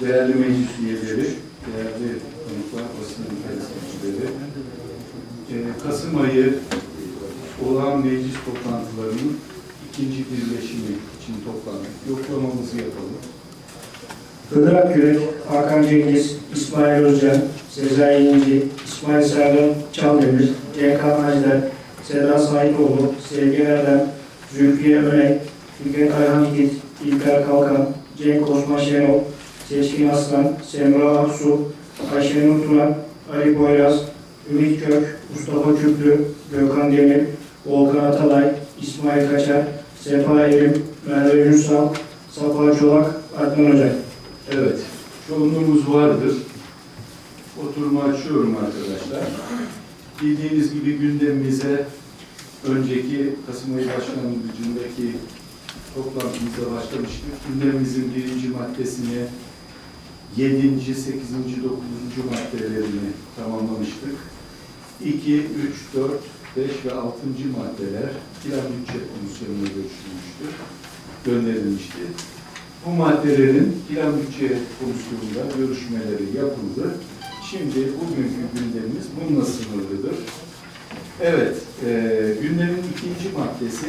değerli meclis üyeleri, değerli konuklar, basın temsilcileri, e, Kasım ayı olağan meclis toplantılarının ikinci birleşimi için toplandık. Yoklamamızı yapalım. Hıdır Akgürek, Hakan Cengiz, İsmail Özcan, Sezai İnci, İsmail Serdar Çaldemir, Cenk Hacder, Seda Sahipoğlu, Sevgi Erdem, Zülfiye Önek, Fikret Ayhan Yiğit, İlker Kalkan, Cenk Osman Şenol, Seçkin Aslan, Semra Aksu, Ayşenur Turan, Ali Boyraz, Ümit Kök, Mustafa Küplü, Gökhan Demir, Volkan Atalay, İsmail Kaçar, Sefa Erim, Merve Ünsal, Safa Çolak, Adnan Ocak. Evet, çoğunluğumuz vardır. Oturumu açıyorum arkadaşlar. Bildiğiniz gibi gündemimize önceki Kasım ayı başlangıcındaki toplantımızda başlamıştık. Gündemimizin birinci maddesini, yedinci, sekizinci, dokuzuncu maddelerini tamamlamıştık. İki, üç, dört, beş ve altıncı maddeler Plan Bütçe Komisyonu'na görüşülmüştür, gönderilmişti. Bu maddelerin Plan Bütçe Komisyonu'nda görüşmeleri yapıldı. Şimdi bugünkü gündemimiz bununla sınırlıdır. Evet, e, gündemin ikinci maddesi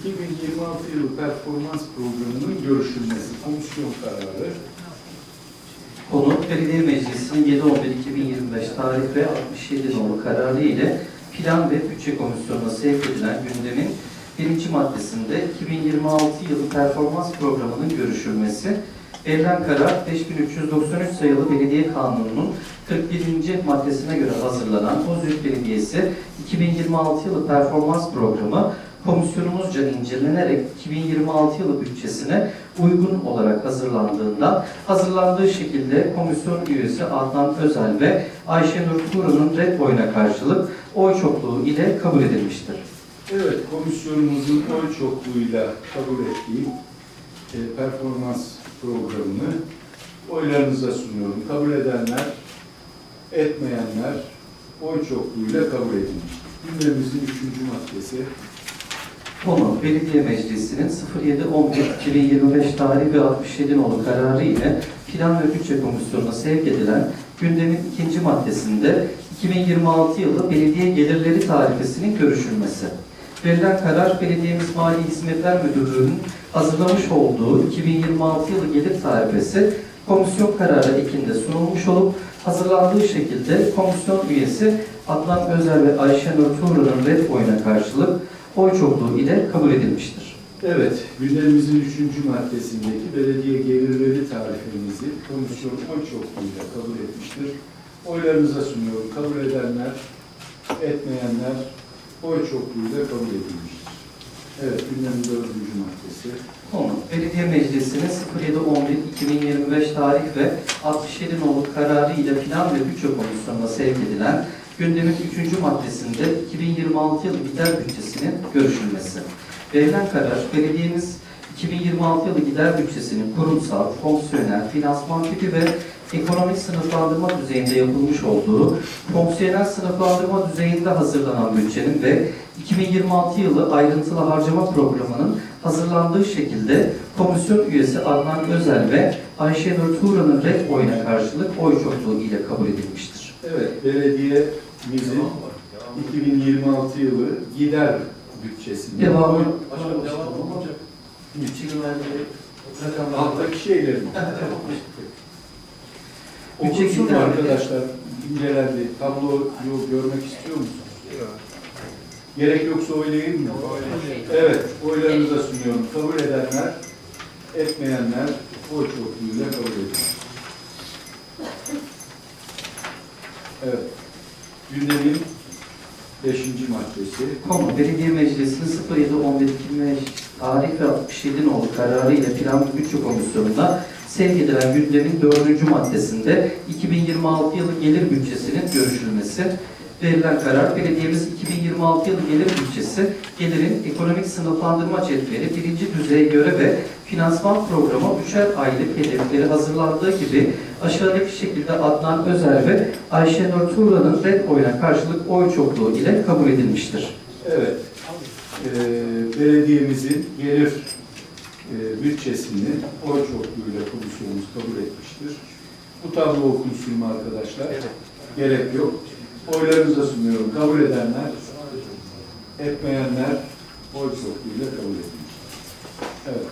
2026 yılı performans programının görüşülmesi, komisyon kararı. Konu Belediye Meclisi'nin 7-11-2025 tarih ve 67 nolu kararı ile Plan ve Bütçe Komisyonu'na sevk edilen gündemin birinci maddesinde 2026 yılı performans programının görüşülmesi, verilen karar 5393 sayılı Belediye Kanunu'nun 41. maddesine göre hazırlanan Bozüyük Belediyesi 2026 yılı performans programı komisyonumuzca incelenerek 2026 yılı bütçesine uygun olarak hazırlandığından hazırlandığı şekilde komisyon üyesi Adnan Özel ve Ayşenur Turan'ın red oyuna karşılık oy çokluğu ile kabul edilmiştir. Evet, komisyonumuzun oy çokluğuyla kabul ettiği e, performans programını oylarınıza sunuyorum. Kabul edenler, etmeyenler oy çokluğuyla kabul edilmiş. Gündemimizin üçüncü maddesi. Konu Belediye Meclisi'nin 07-11-2025 tarihi ve 67 nolu kararı ile Plan ve Bütçe Komisyonu'na sevk edilen gündemin ikinci maddesinde 2026 yılı belediye gelirleri tarifesinin görüşülmesi. Verilen karar Belediyemiz Mali Hizmetler Müdürlüğü'nün hazırlamış olduğu 2026 yılı gelir tarifesi komisyon kararı ekinde sunulmuş olup hazırlandığı şekilde komisyon üyesi Adnan Özer ve Ayşenur Tuğra'nın red oyuna karşılık oy çokluğu ile kabul edilmiştir. Evet, gündemimizin üçüncü maddesindeki belediye gelirleri tarifimizi komisyon oy çokluğuyla kabul etmiştir. Oylarınıza sunuyorum. Kabul edenler, etmeyenler oy çokluğuyla kabul edilmiştir. Evet, gündemin dördüncü maddesi. Konu Belediye Meclisi'nin 07-11-2025 tarih ve 67 nolu kararı ile Plan ve Bütçe Komisyonu'na sevk edilen gündemin 3. maddesinde 2026 yılı gider bütçesinin görüşülmesi. Verilen karar belediyemiz 2026 yılı gider bütçesinin kurumsal, fonksiyonel, finansman tipi ve ekonomik sınıflandırma düzeyinde yapılmış olduğu fonksiyonel sınıflandırma düzeyinde hazırlanan bütçenin ve 2026 yılı ayrıntılı harcama programının hazırlandığı şekilde komisyon üyesi Adnan Özel ve Ayşenur Tuğra'nın red oyuna karşılık oy çokluğu ile kabul edilmiştir. Evet, belediyemizin 2026 yılı gider bütçesini Devamı alttaki şeyleri Bütçe Okunsun mu arkadaşlar? İncelendi. Tabloyu görmek istiyor musunuz? Gerek yoksa oylayayım mı? Evet, oylarınıza sunuyorum. Kabul edenler, etmeyenler oy çokluğuyla kabul edilir. Evet, gündemin beşinci maddesi. Konu Belediye Meclisi'nin 07-11-2025 tarih ve 67 nolu kararı ile Plan Bütçe Komisyonu'na sevk edilen gündemin 4. maddesinde 2026 yılı gelir bütçesinin görüşülmesi. Verilen karar belediyemiz 2026 yılı gelir bütçesi gelirin ekonomik sınıflandırma cetveli birinci düzeye göre ve finansman programı üçer aylık hedefleri hazırlandığı gibi aşağıdaki şekilde Adnan Özer ve Ayşenur Tuğra'nın red oyuna karşılık oy çokluğu ile kabul edilmiştir. Evet, eee, belediyemizin gelir eee, bütçesini oy çokluğuyla komisyonumuz kabul etmiştir. Bu tablo okunsun mu arkadaşlar? Gerek yok. Oylarınıza sunuyorum. Kabul edenler, etmeyenler oy çokluğuyla kabul edilmiştir. Evet.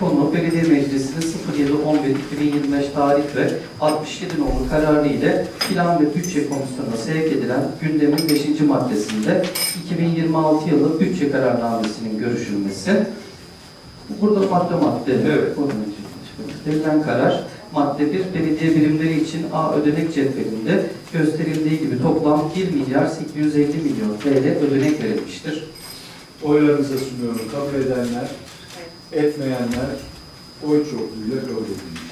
Konu Belediye Meclisi'nin 07.11.2025 tarih ve 67 nolu kararı ile Plan ve Bütçe Komisyonu'na sevk edilen gündemin 5. maddesinde 2026 yılı bütçe kararnamesinin görüşülmesi. Burada madde madde Evet. verilen karar madde 1 belediye birimleri için A ödenek cetvelinde gösterildiği gibi toplam 1 milyar 850 milyon TL ödenek verilmiştir. Oylarınıza sunuyorum. Kabul edenler, etmeyenler oy çokluğuyla kabul edilmiştir.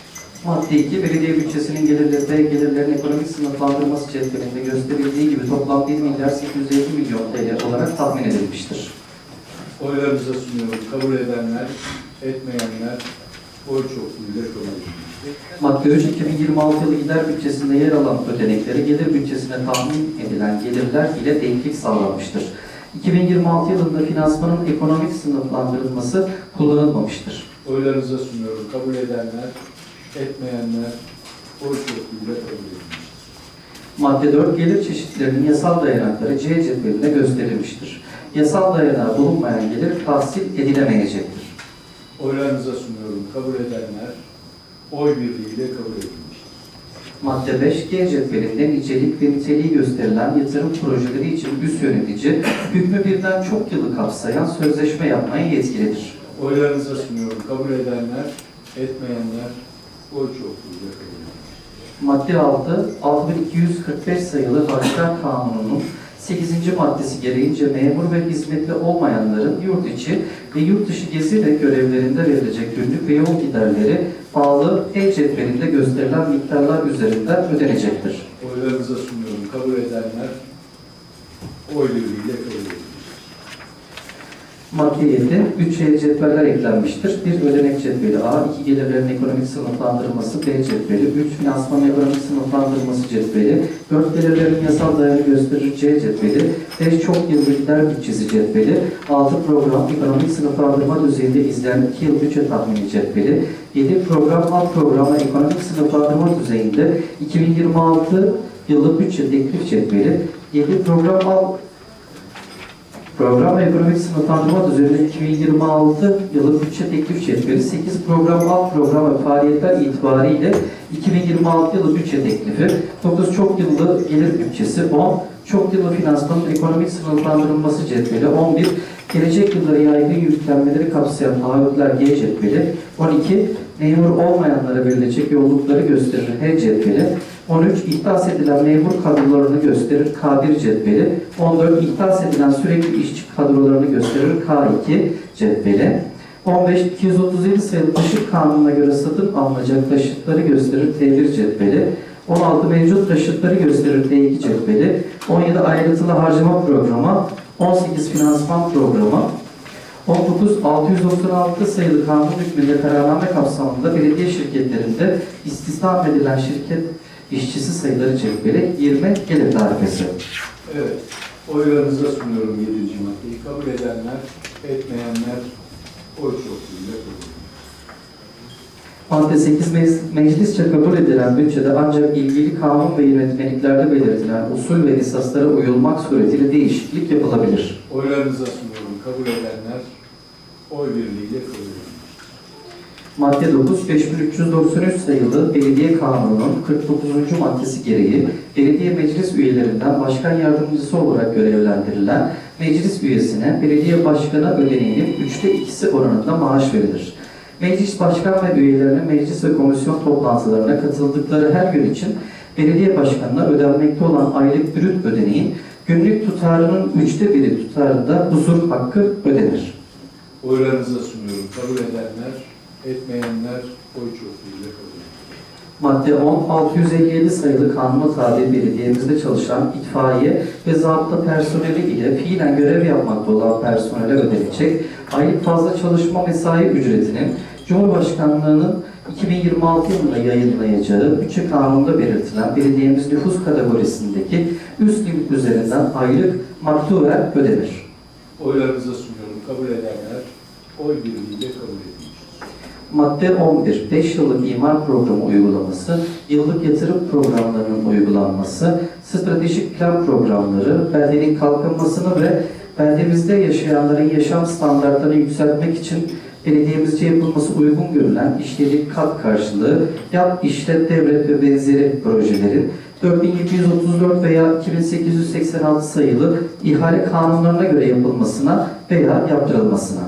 Madde 2, belediye bütçesinin gelirleri ve gelirlerin ekonomik sınıflandırması cetvelinde gösterildiği gibi toplam 1 milyar 850 milyon TL olarak tahmin edilmiştir. Oylarınıza sunuyorum. Kabul edenler, etmeyenler Madde 3, 2026 yılı gider bütçesinde yer alan ödenekleri gelir bütçesine tahmin edilen gelirler ile denklik sağlanmıştır. 2026 yılında finansmanın ekonomik sınıflandırılması kullanılmamıştır. Oylarınıza sunuyorum. Kabul edenler, etmeyenler oy çokluğuyla kabul edilmiştir. Madde 4, gelir çeşitlerinin yasal dayanakları C cetvelinde gösterilmiştir. Yasal dayanağı bulunmayan gelir tahsil edilemeyecektir. Oylarınıza sunuyorum. Kabul edenler oy birliğiyle kabul edilmiştir. Madde 5, G cetvelinde nicelik ve niteliği gösterilen yatırım projeleri için üst yönetici, hükmü birden çok yılı kapsayan sözleşme yapmaya yetkilidir. Oylarınıza sunuyorum. Kabul edenler, etmeyenler oy çokluğuyla kabul edilmiştir. Madde 6, 6245 sayılı Harçlar Kanunu'nun 8. maddesi gereğince memur ve hizmetli olmayanların yurt içi ve yurt dışı gezi ve görevlerinde verilecek günlük ve yol giderleri bağlı el cetvelinde gösterilen miktarlar üzerinden ödenecektir. Oylarınıza sunuyorum. Kabul edenler oy kabul edilmiştir. Madde 7, bütçeye cetveller eklenmiştir. Bir ödenek cetveli A, iki gelirlerin ekonomik sınıflandırması B cetveli, 3 finansman ekonomik sınıflandırması cetveli, 4 gelirlerin yasal değerini gösterir C cetveli, 5 çok yıllı gider bütçesi cetveli, 6 program ekonomik sınıflandırma düzeyinde izlenen 2 yıl bütçe tahmini cetveli, 7 program alt programa ekonomik sınıflandırma düzeyinde 2026 yıllık bütçe teklif cetveli, 7 program alt Program ekonomik sınıflandırma düzeninde 2026 yılı bütçe teklif cetveli 8 program alt program ve faaliyetler itibariyle 2026 yılı bütçe teklifi. 9 çok yıllı gelir bütçesi 10 çok yıllı finansmanın ekonomik sınıflandırılması cetveli 11 gelecek yıllara yaygın yüklenmeleri kapsayan taahhütler G cetveli 12 memur olmayanlara verilecek yollukları gösterir H cetveli 13 ihdas edilen memur kadrolarını gösterir K1 cetveli. 14 ihdas edilen sürekli işçi kadrolarını gösterir K2 cetveli. 15 237 sayılı taşıt kanununa göre satın alınacak taşıtları gösterir T1 cetveli. 16 mevcut taşıtları gösterir T2 cetveli. 17 ayrıntılı harcama programı. 18 finansman programı. 19 696 sayılı kanun hükmünde kararname kapsamında belediye şirketlerinde istihdam edilen şirket işçisi sayıları cetveli 20 gelir tarifesi. Evet. Oylarınıza sunuyorum 7. maddeyi. Kabul edenler, etmeyenler oy çokluğuyla edilmiştir. Madde 8 mec- meclisçe kabul edilen bütçede ancak ilgili kanun ve yönetmeliklerde belirtilen usul ve esaslara uyulmak suretiyle değişiklik yapılabilir. Oylarınıza sunuyorum. Kabul edenler oy birliğiyle kabul edilmiştir. Madde 9, 5393 sayılı Belediye Kanunu'nun 49. maddesi gereği belediye meclis üyelerinden başkan yardımcısı olarak görevlendirilen meclis üyesine belediye başkanı ödeneğinin üçte ikisi oranında maaş verilir. Meclis başkan ve üyelerinin meclis ve komisyon toplantılarına katıldıkları her gün için belediye başkanına ödenmekte olan aylık brüt ödeneğin günlük tutarının üçte biri tutarında huzur hakkı ödenir. Oylarınıza sunuyorum. Kabul edenler, etmeyenler oy çokluğuyla edilmiştir. Madde 10, 657 sayılı kanuna tabi belediyemizde çalışan itfaiye ve zabıta personeli ile fiilen görev yapmakta olan personele ödenecek aylık fazla çalışma mesai ücretinin Cumhurbaşkanlığının 2026 yılında yayınlayacağı bütçe kanununda belirtilen belediyemiz nüfus kategorisindeki üst limit üzerinden aylık maktuven ödenir. Oylarınıza sunuyorum. Kabul edenler oy birliğiyle kabul edilmiştir. Madde 11. 5 yıllık imar programı uygulaması, yıllık yatırım programlarının uygulanması, stratejik plan programları, beldenin kalkınmasını ve beldemizde yaşayanların yaşam standartlarını yükseltmek için belediyemizce yapılması uygun görülen işleri kat karşılığı, yap, işlet, devlet ve benzeri projelerin 4734 veya 2886 sayılı ihale kanunlarına göre yapılmasına veya yaptırılmasına.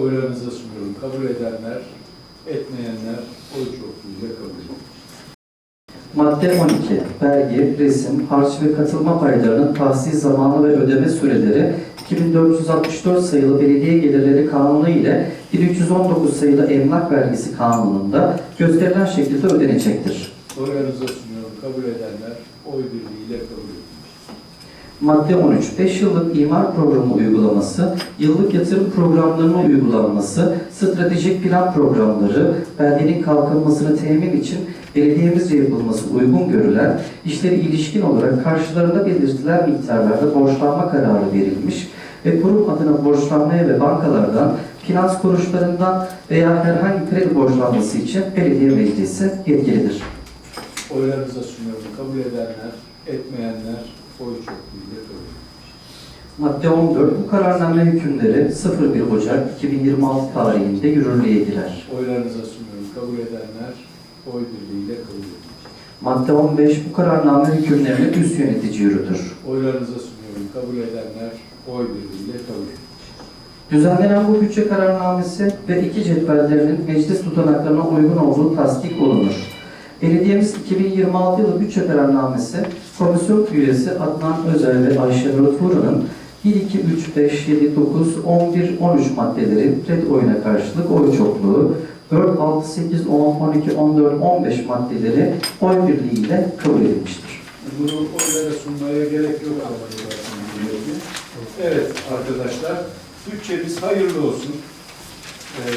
Oylarınıza sunuyorum. Kabul edenler, etmeyenler oy çokluğuyla kabul edilir. Madde 12. Vergi, resim, harç ve katılma paylarının tahsis zamanı ve ödeme süreleri 2464 sayılı belediye gelirleri kanunu ile 1319 sayılı emlak vergisi kanununda gösterilen şekilde ödenecektir. Oylarınıza sunuyorum. Kabul edenler oy birliğiyle kabul edilir. Madde 13. 5 yıllık imar programı uygulaması, yıllık yatırım programlarının uygulanması, stratejik plan programları, belgenin kalkınmasını temin için belediyemizce yapılması uygun görülen, işleri ilişkin olarak karşılarında belirtilen miktarlarda borçlanma kararı verilmiş ve kurum adına borçlanmaya ve bankalardan, finans kuruluşlarından veya herhangi kredi borçlanması için belediye meclisi yetkilidir. Oylarınıza sunuyorum. Kabul edenler, etmeyenler oy çokluğuyla kabul. Madde 14. Bu kararname hükümleri 01 Ocak 2026 tarihinde yürürlüğe girer. Oylarınıza sunuyorum. Kabul edenler oy birliğiyle kabul edilir. Madde 15. Bu kararname hükümlerini üst yönetici yürütür. Oylarınıza sunuyorum. Kabul edenler oy birliğiyle kabul edilir. Düzenlenen bu bütçe kararnamesi ve iki cetvellerinin meclis tutanaklarına uygun olduğu tasdik olunur. Belediyemiz 2026 yılı bütçe kararnamesi komisyon üyesi Adnan Özel ve Ayşenur Turan'ın 1, 2, 3, 5, 7, 9, 11, 13 maddeleri red oyuna karşılık oy çokluğu, 4, 6, 8, 10, 12, 14, 15 maddeleri oy birliğiyle kabul edilmiştir. Bunu oylara sunmaya gerek yok ama Evet arkadaşlar, bütçemiz hayırlı olsun. Ee,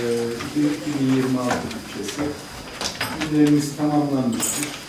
2026 bütçesi. Gündemimiz tamamlanmıştır.